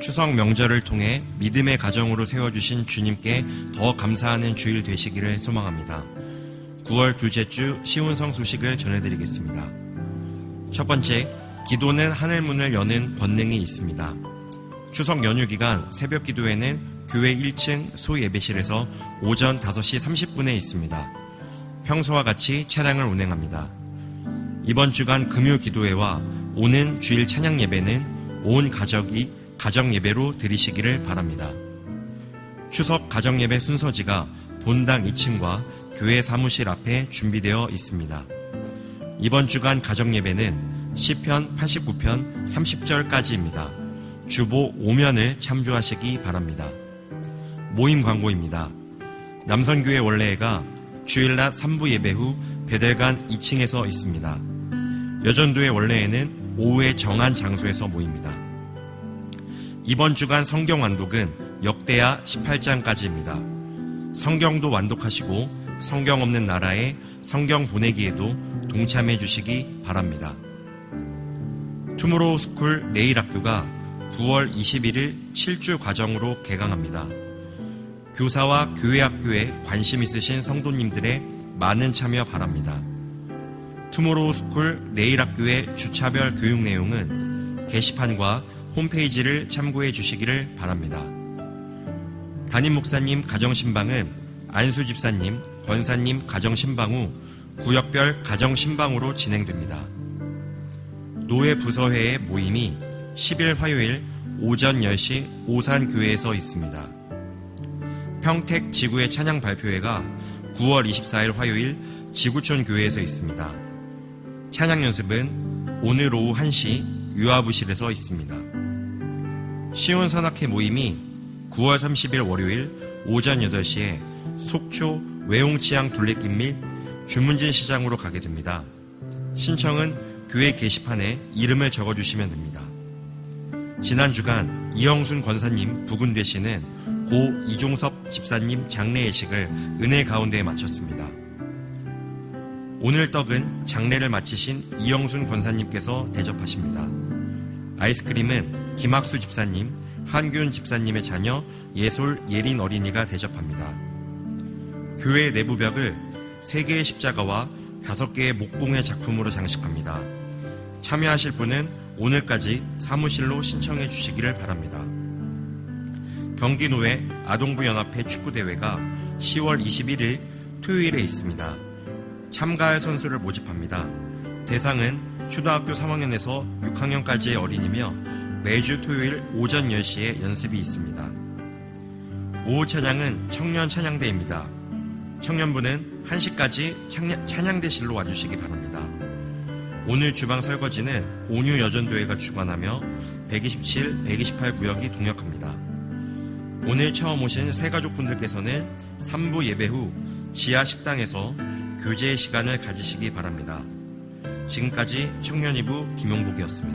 추석 명절을 통해 믿음의 가정으로 세워주신 주님께 더 감사하는 주일 되시기를 소망합니다. 9월 둘째 주 시운성 소식을 전해드리겠습니다. 첫 번째, 기도는 하늘문을 여는 권능이 있습니다. 추석 연휴 기간 새벽 기도회는 교회 1층 소예배실에서 오전 5시 30분에 있습니다. 평소와 같이 차량을 운행합니다. 이번 주간 금요 기도회와 오는 주일 찬양 예배는 온 가족이 가정 예배로 드리시기를 바랍니다. 추석 가정 예배 순서지가 본당 2층과 교회 사무실 앞에 준비되어 있습니다. 이번 주간 가정 예배는 시편 89편 30절까지입니다. 주보 5면을 참조하시기 바랍니다. 모임 광고입니다. 남선교회 원래회가 주일낮 3부 예배 후 배달간 2층에서 있습니다. 여전도의 원래회는 오후에 정한 장소에서 모입니다. 이번 주간 성경 완독은 역대하 18장까지입니다. 성경도 완독하시고 성경 없는 나라에 성경 보내기에도 동참해 주시기 바랍니다. 투모로우 스쿨 내일 학교가 9월 21일 7주 과정으로 개강합니다. 교사와 교회 학교에 관심 있으신 성도님들의 많은 참여 바랍니다. 투모로우 스쿨 내일 학교의 주차별 교육 내용은 게시판과 홈페이지를 참고해 주시기를 바랍니다. 담임 목사님 가정신방은 안수 집사님, 권사님 가정신방 후 구역별 가정신방으로 진행됩니다. 노회 부서회의 모임이 10일 화요일 오전 10시 오산교회에서 있습니다. 평택 지구의 찬양 발표회가 9월 24일 화요일 지구촌 교회에서 있습니다. 찬양 연습은 오늘 오후 1시 유아부실에서 있습니다. 시온 선악회 모임이 9월 30일 월요일 오전 8시에 속초 외홍치양 둘레길 및 주문진 시장으로 가게 됩니다. 신청은 교회 게시판에 이름을 적어주시면 됩니다. 지난 주간 이영순 권사님 부군 되시는 고 이종섭 집사님 장례 예식을 은혜 가운데에 마쳤습니다. 오늘 떡은 장례를 마치신 이영순 권사님께서 대접하십니다. 아이스크림은 김학수 집사님, 한균 집사님의 자녀 예솔 예린 어린이가 대접합니다. 교회 내부 벽을 3개의 십자가와 5개의 목봉의 작품으로 장식합니다. 참여하실 분은 오늘까지 사무실로 신청해 주시기를 바랍니다. 경기노회 아동부 연합회 축구대회가 10월 21일 토요일에 있습니다. 참가할 선수를 모집합니다. 대상은 초등학교 3학년에서 6학년까지의 어린이며 매주 토요일 오전 10시에 연습이 있습니다. 오후 찬양은 청년 찬양대입니다. 청년부는 1시까지 찬양- 찬양대실로 와주시기 바랍니다. 오늘 주방 설거지는 온유 여전도회가 주관하며 127, 128 구역이 동역합니다. 오늘 처음 오신 새 가족분들께서는 3부 예배 후 지하 식당에서 교제 시간을 가지시기 바랍니다. 지금까지 청년이부 김용복이었습니다.